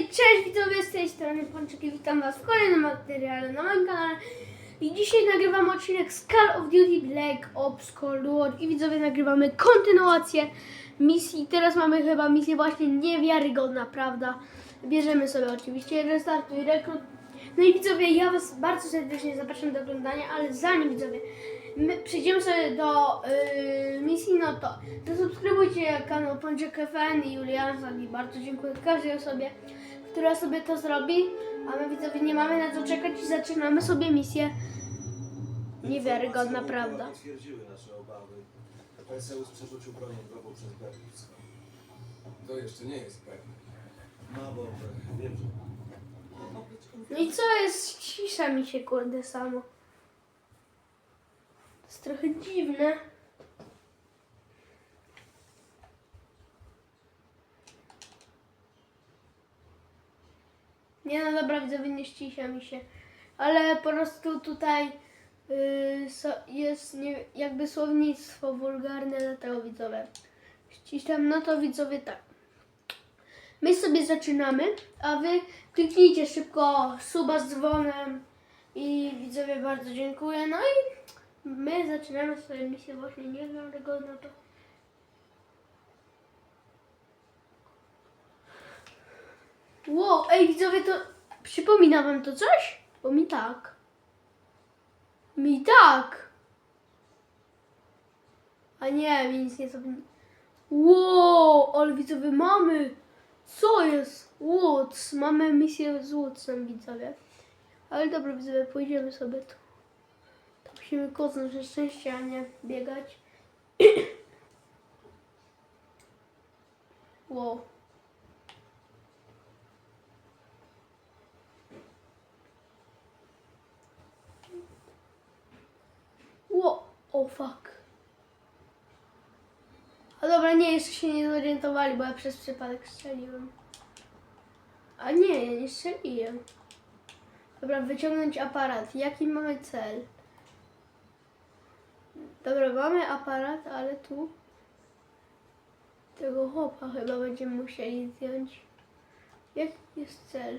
Hej, cześć widzowie, z tej strony Pączek i witam was w kolejnym materiale na moim kanale. I dzisiaj nagrywam odcinek z Call of Duty Black Ops Cold War i widzowie nagrywamy kontynuację misji. Teraz mamy chyba misję właśnie niewiarygodna, prawda? Bierzemy sobie oczywiście restartuj rekrut. No i widzowie, ja was bardzo serdecznie zapraszam do oglądania, ale zanim widzowie my przejdziemy sobie do yy, misji, no to zasubskrybujcie kanał Pączek FN i Julian i bardzo dziękuję każdej osobie, która sobie to zrobi. A my widzowie nie mamy na co czekać i zaczynamy sobie misję. Niewiarygodna prawda. Potwierdziły nasze obawy. Perseus przerzucił bronię drogą przez Berlitz. To jeszcze nie jest pewne. No bo wiem, że... No i co jest? Cisza mi się kurde samo. To jest trochę dziwne. Nie no dobra, widzowie, nie ścisia mi się. Ale po prostu tutaj yy, so, jest nie, jakby słownictwo wulgarne, dlatego widzowie ściślam. No to widzowie tak. My sobie zaczynamy, a wy kliknijcie szybko suba z dzwonem i widzowie bardzo dziękuję. No i my zaczynamy swoją misję właśnie niewiarygodną to. Wow, ej widzowie, to przypomina wam to coś? Bo mi tak. Mi tak. A nie, mi nic nie zapomina. Wow, ale widzowie mamy. Co jest? Łuc. Mamy misję z Łucem, widzowie. Ale dobra, widzowie, pójdziemy sobie tu. To musimy kocnąć na szczęście, a nie biegać. wow. Wow. O oh, fuck. A dobra, nie, jeszcze się nie zorientowali, bo ja przez przypadek strzeliłem. A nie, ja nie strzeliłem. Dobra, wyciągnąć aparat. Jaki mamy cel? Dobra, mamy aparat, ale tu tego chłopa chyba będziemy musieli zdjąć. Jaki jest cel?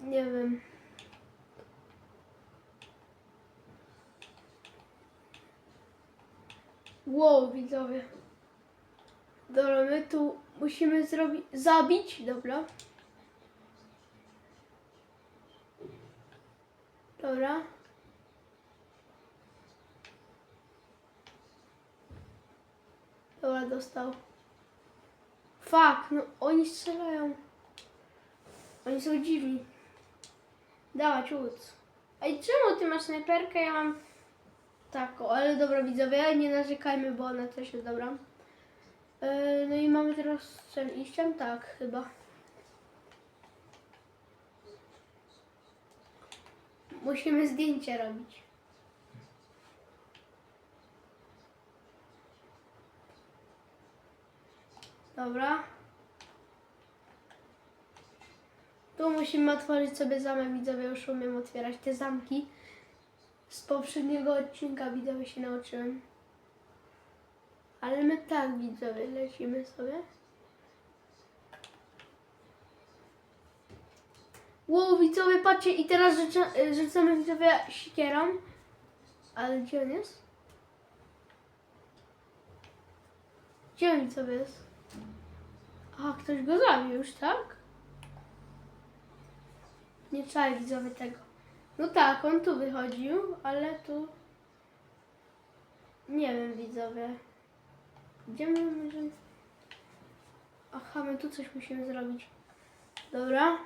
Nie wiem. Wow, widzowie. Dobra, my tu musimy zrobić. Zabić, dobra. Dobra. Dobra, dostał. Fuck, no oni strzelają. Oni są dziwni. Dawać łódź. Ej, czemu ty masz snajperkę? Ja mam taką, ale dobra widzowie, nie narzekajmy, bo ona też jest dobra. Yy, no i mamy teraz cel iściem? Tak, chyba. Musimy zdjęcie robić. Dobra. Tu musimy otworzyć sobie zamek, widzowie, już umiem otwierać te zamki. Z poprzedniego odcinka widzowie się nauczyłem. Ale my tak widzowie, lecimy sobie. Wow, widzowie, patrzcie i teraz rzuca, y, rzucamy widzowie sikierą. Ale gdzie on jest? Gdzie on widzowie jest? A, ktoś go zabił już, tak? Nie trzeba widzowie tego. No tak, on tu wychodził, ale tu... Nie wiem, widzowie. Gdzie my możemy... Aha, my tu coś musimy zrobić. Dobra.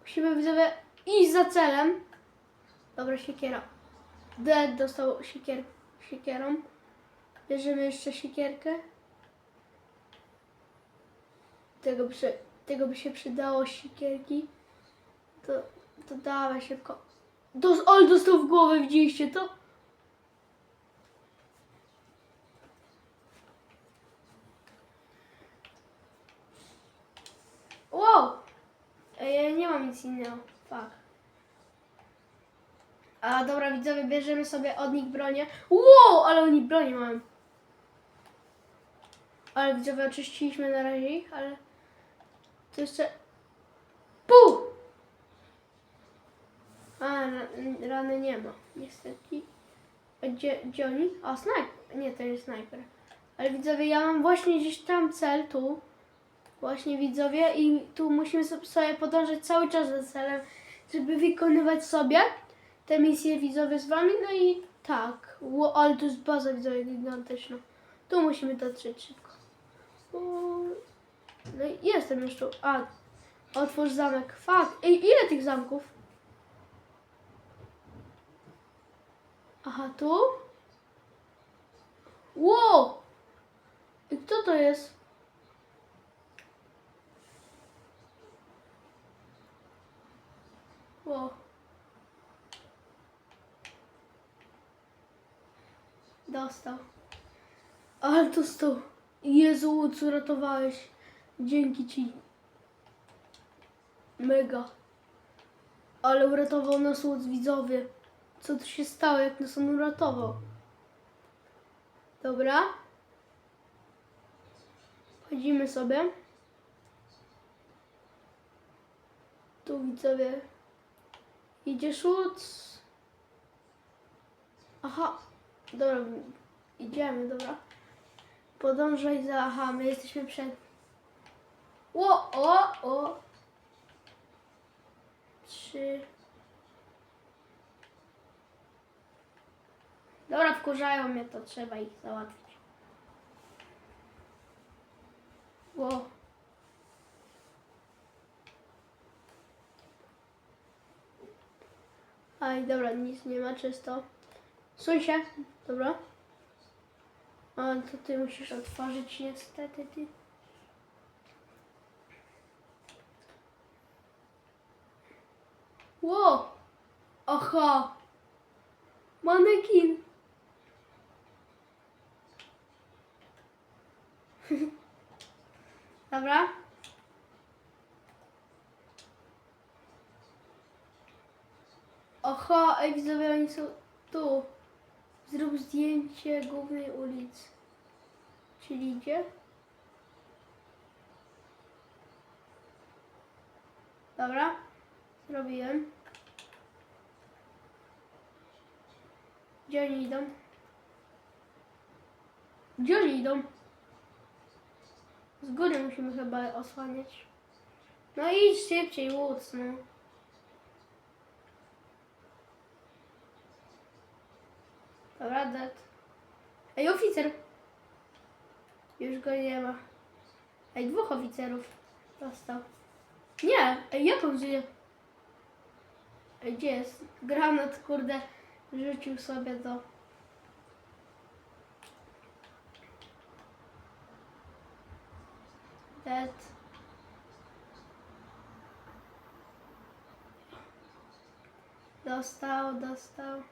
Musimy, widzowie, iść za celem. Dobra, siekiera. Dead dostał siekier... siekierą. Bierzemy jeszcze siekierkę. Tego się, tego by się przydało, siekierki. To, to dawaj szybko. Dos, oj, dostał w głowę, widzieliście to? Wow! Ja nie mam nic innego. Fuck. A dobra, widzowie, bierzemy sobie od nich bronię. Wow, ale oni broni mają. Ale widzowie oczyściliśmy na razie ich, ale to jeszcze pół! A, ra- rany nie ma, niestety. Gdzie, gdzie oni? O, snajper. Nie, to jest snajper. Ale widzowie, ja mam właśnie gdzieś tam cel, tu. Właśnie widzowie i tu musimy so- sobie podążać cały czas za celem, żeby wykonywać sobie te misje widzowie z wami. No i tak, ale to jest baza widzowie gigantyczna. Tu musimy dotrzeć szybko. No i jestem już tu. A, otwórz zamek. Fuck. Ej, ile tych zamków? Aha, tu? Wow! I kto to jest? Wow. Dostał. Ale to stał. Jezu, Łuc, uratowałeś. Dzięki ci. Mega. Ale uratował nas Łuc, widzowie. Co tu się stało, jak nas on uratował? Dobra. Chodzimy sobie. Tu widzowie. Idzie Łuc. Aha. Dobra, idziemy, dobra. Podążaj za. Aha, my jesteśmy przed. O, o, o. Trzy. Dobra, wkurzają mnie, to trzeba ich załatwić. Ło. Aj, dobra, nic nie ma, czysto. Suń się, dobra. A to ty musisz otworzyć niestety, ty. Ło! Aha! Manekin! Dobra. Aha, ej widzowie, oni są tu. Zrób zdjęcie głównej ulicy. Czyli gdzie? Dobra, zrobiłem. Gdzie oni idą? Gdzie oni idą? Z góry musimy chyba osłaniać. No idź szybciej, Woods, no. Dobra, dead. Ej, oficer! Już go nie ma. Ej, dwóch oficerów dostał. Nie, ej, jak on żyje? Ej, gdzie jest? Granat, kurde, rzucił sobie do... Dead. Dostał, dostał.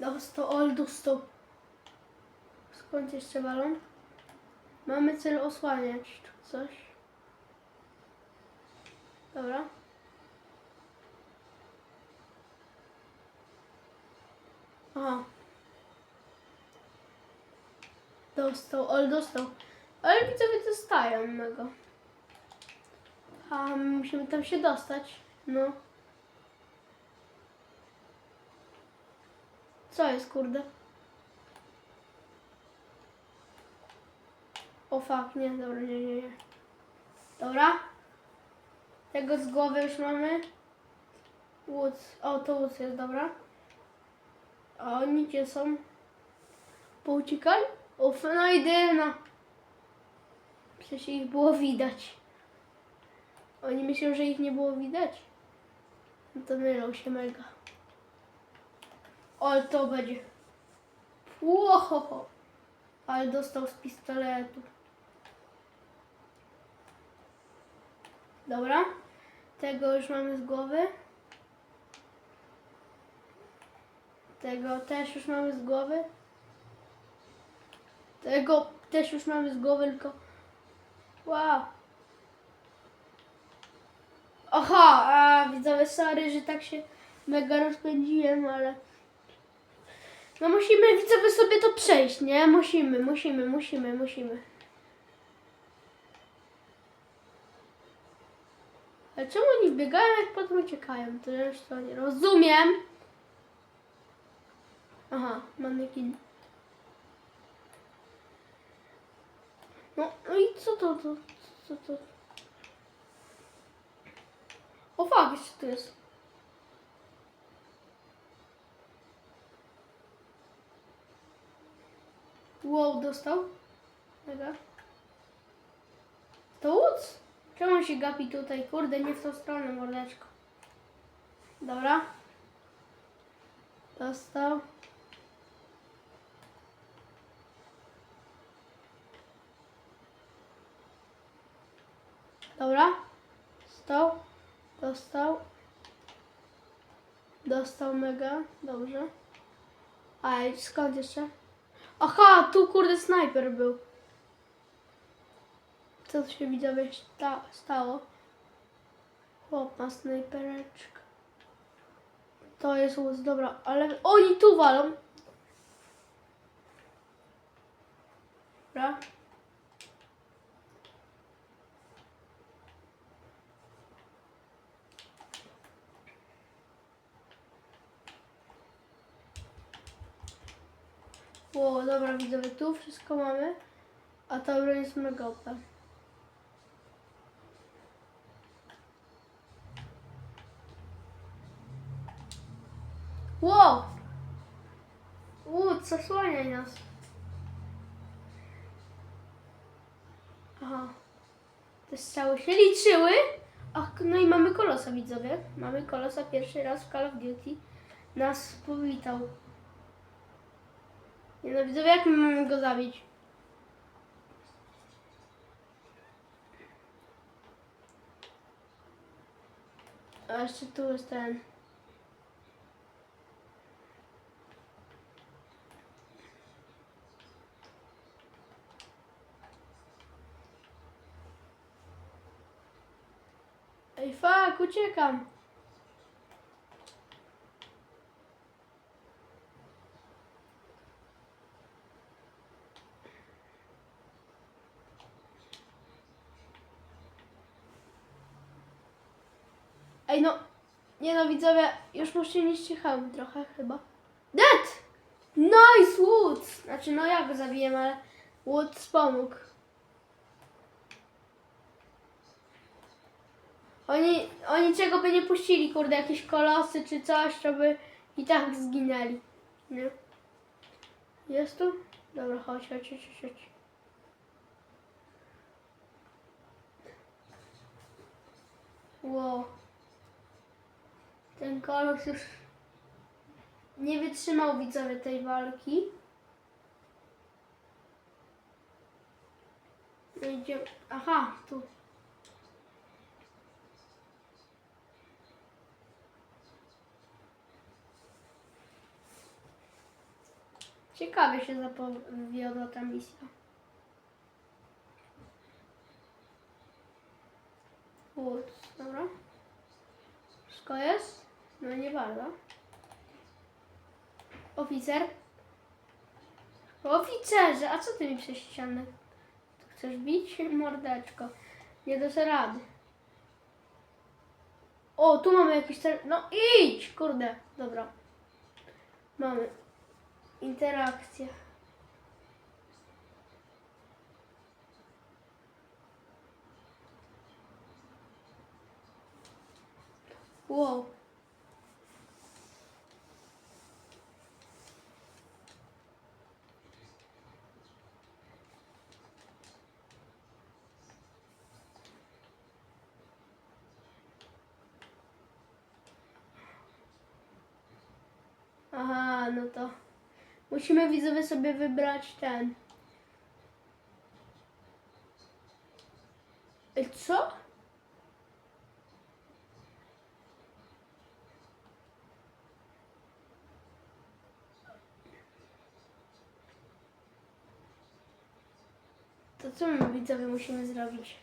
Dostał, ol, dostał. Skąd jeszcze balon? Mamy cel osłaniać czy coś. Dobra. Aha. Dostał, ol, dostał. Ale widzowie dostają mego. A my musimy tam się dostać. No. Co jest, kurde? O fuck, nie, dobra, nie, nie, nie. Dobra. Tego z głowy już mamy. Woods, o to Woods jest, dobra. A oni gdzie są? Pouciekali? O, Fenaidyna. Przecież ich było widać. Oni myślą, że ich nie było widać. No to mylą się mega. Ale to będzie. Łohoho. Ale dostał z pistoletu. Dobra. Tego już mamy z głowy. Tego też już mamy z głowy. Tego też już mamy z głowy, tylko... Wow. Aha, a widzowie, sorry, że tak się mega rozpędziłem, ale No musimy widzowie sobie to przejść, nie? Musimy, musimy, musimy, musimy. Ale czemu oni biegają, jak potem uciekają? To już to nie rozumiem. Aha, manekin. No, no i co to, to, co to? O fuck, jeszcze tu jest. Wow, dostał? Mega. To łódź? Czemu się gapi tutaj? Kurde, nie w tą stronę, mordeczko. Dobra. Dostał. Dobra. Dostał. Dostał. Dostał mega. Dobrze. A skąd jeszcze? Aha, tu kurde snajper był. Co tu się widzowie sta stało? Chłop ma snajpereczkę. To jest łódź, dobra, ale oni tu walą. Dobra. Ło, dobra widzowie, tu wszystko mamy, a ta broń jest mega OP. Wow! Łódź, zasłaniaj nas. Aha. Te strzały się liczyły. Ach, no i mamy kolosa widzowie. Mamy kolosa pierwszy raz w Call of Duty. Nas powitał. Nie no widzowie, jak my mamy go zabić? A jeszcze tu jest ten. Ej, fuck, uciekam. Ej, no. Nie no, widzowie, już muszę nie ściechałem trochę chyba. Dead! Nice, Woods! Znaczy, no ja go zabiję, ale Woods pomógł. Oni, oni czego by nie puścili, kurde, jakieś kolosy czy coś, to by i tak zginęli. Nie? Jest tu? Dobra, chodź, chodź, chodź, chodź. Wow. Ten kolos już nie wytrzymał widzowie tej walki. Idziemy. Aha, tu. Ciekawie się zapowiodła ta misja. Woods, dobra. Wszystko jest? No nie bardzo. Oficer? Oficerze, a co ty mi przez ścianę? Chcesz bić? Mordeczko. Nie dasz rady. O, tu mamy jakiś... Ter... No idź! Kurde, dobra. Mamy. Interakcja. Wow. No to musimy widzowie sobie wybrać ten. Ej, Co? To co my widzowie musimy zrobić?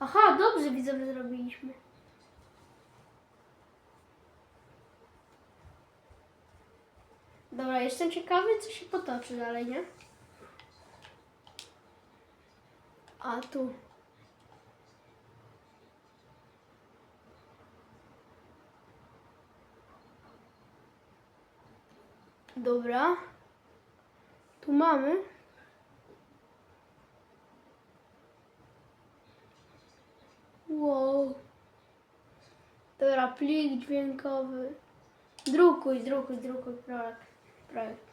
Aha, dobrze widzowie zrobiliśmy. Dobra, jestem ciekawy, co się potoczy dalej, nie? A tu. Dobra. Tu mamy. Wow. Dobra, plik dźwiękowy. Drukuj, drukuj, drukuj projekt. Projekt.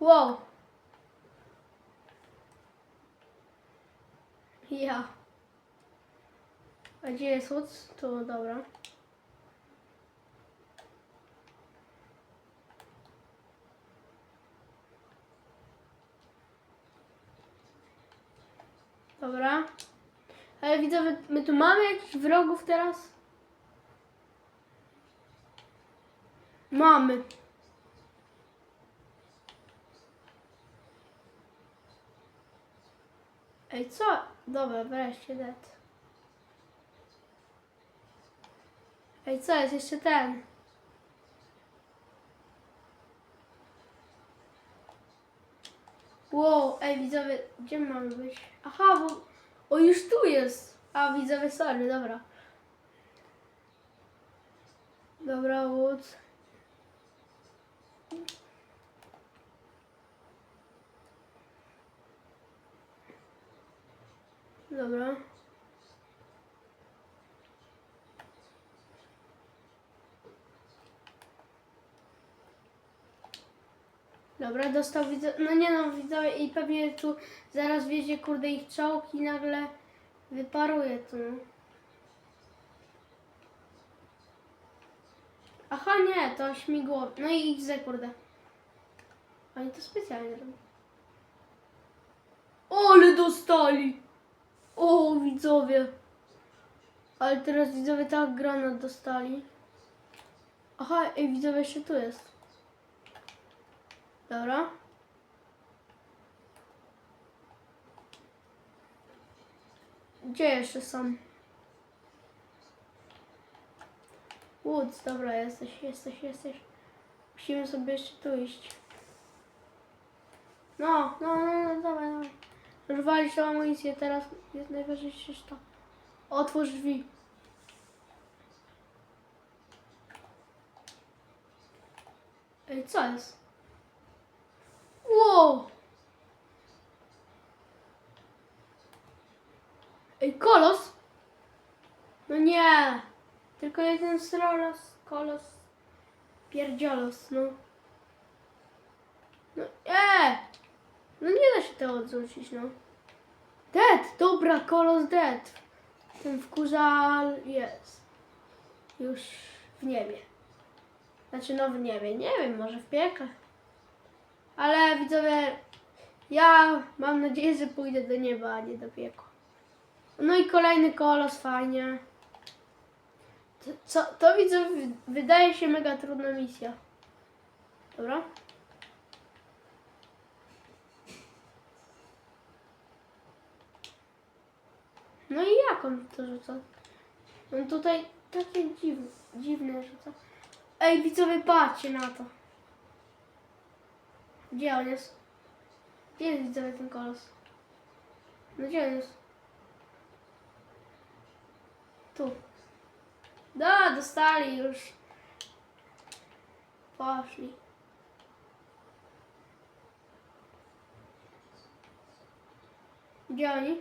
Wow. Ja. A gdzie jest łódź? Tu. Dobra. Ale widzę, my, tu mamy jakichś wrogów teraz? Mamy. Ej, co? Dobra, wreszcie dead. Ej, co jest? Jeszcze ten. Wow, ej widzowie, gdzie mamy być? Aha, bo... O, już tu jest. A, widzowie, sorry, dobra. Dobra, Wood. Dobra. Dobra, dostał widzę. No nie no, widzowie i pewnie tu zaraz wiedzie kurde ich czołg i nagle wyparuje tu. Aha, nie, to śmigło. No i ze kurde. Oni to specjalnie robią. Ole dostali! O, widzowie. Ale teraz widzowie tak granat dostali. Aha, ej, widzowie jeszcze tu jest. Dobra. Gdzie jeszcze są? Woods, dobra, jesteś, jesteś, jesteś. Musimy sobie jeszcze tu iść. No, no, no, no dawaj, dawaj. Rozwalić tą amunicję, teraz jest najważniejsze to. Otwórz drzwi. Ej, co jest? Ej, kolos? No nie! Tylko jeden srolos, kolos, pierdziolos, no. No, e! No nie da się tego odrzucić, no. Dead! Dobra, kolos dead. Ten wkurzal jest. Już w niebie. Znaczy, no w niebie. Nie wiem, może w piekle. Ale widzowie, ja mam nadzieję, że pójdę do nieba, a nie do piekła. No i kolejny kolos, fajnie. To, co, to widzę, wydaje się mega trudna misja. Dobra. No i jak on to rzuca? On tutaj takie dziwne, dziwne rzuca. Ej, widzowie, patrzcie na to. Gdzie on jest? Gdzie jest widzowie ten kolos? No gdzie on jest? Tu. Da, dostali już. Poszli. Gdzie oni?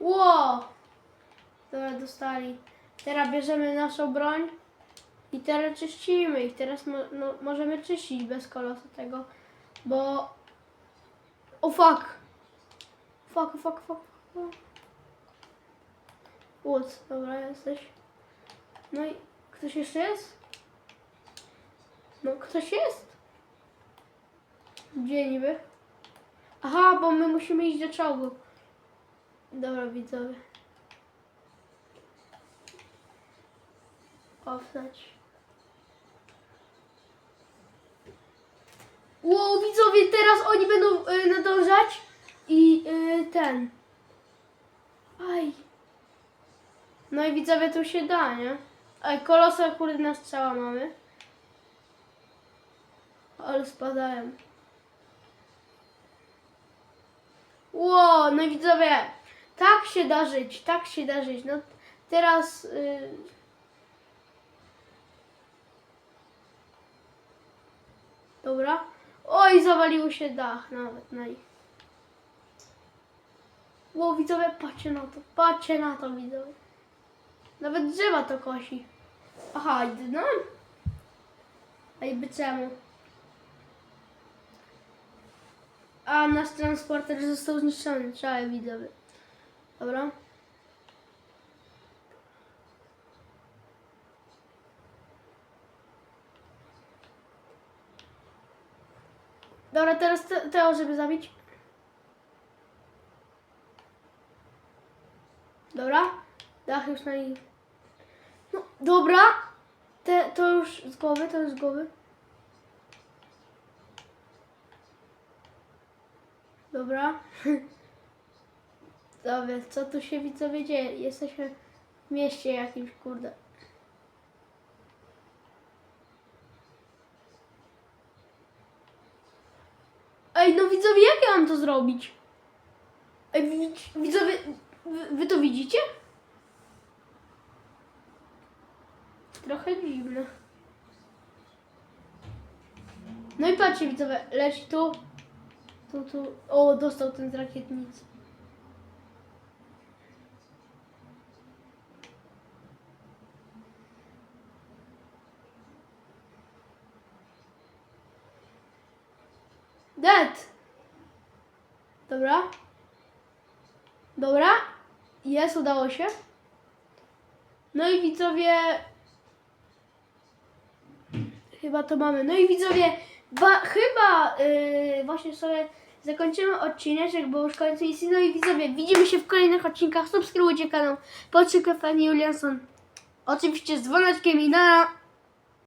Ło! Dobra, dostali. Teraz bierzemy naszą broń i teraz czyścimy ich. Teraz mo no, możemy czyścić bez kolosa tego, bo... O fuck! Fuck, fuck, fuck. fuck. Woods, dobra, jesteś. No i ktoś jeszcze jest? No, ktoś jest? Gdzie niby? Aha, bo my musimy iść do czołgu. Dobra, widzowie. Offsać. Wow, widzowie, teraz oni będą y, nadążać i y, ten. Aj. No i widzowie, tu się da, nie? Ej, kolosa kurde na strzała mamy. Ale spadają. Ło, no i widzowie, tak się da żyć, tak się da żyć. No teraz... Y... Dobra. Oj, zawalił się dach nawet na nich. Ło, widzowie, patrzcie na to, patrzcie na to, widzowie. Nawet drzewa to kosi. Aha, no. A i by czemu? A nasz transporter został zniszczony, trzeba widzowie. Dobra. Dobra, teraz te, Teo, żeby zabić. Dobra. Dach już na nich. No, dobra. Te, to już z głowy, to już z głowy. Dobra. Dobra, co tu się widzowie dzieje? Jesteśmy w mieście jakimś, kurde. Ej, no widzowie, jak ja mam to zrobić? Ej, widz- widzowie, wy, wy to widzicie? Trochę dziwne. No i patrzcie widzowie, leci tu, tu, tu. O, dostał ten z rakietnicy. Dead! Dobra. Dobra. Jest, udało się. No i widzowie. Chyba to mamy. No i widzowie, ba, chyba yy, właśnie sobie zakończymy odcineczek, bo już końcu jest. No i widzowie, widzimy się w kolejnych odcinkach. Subskrybujcie kanał Poczek Fanny Julianson. Oczywiście z dzwoneczkiem i na.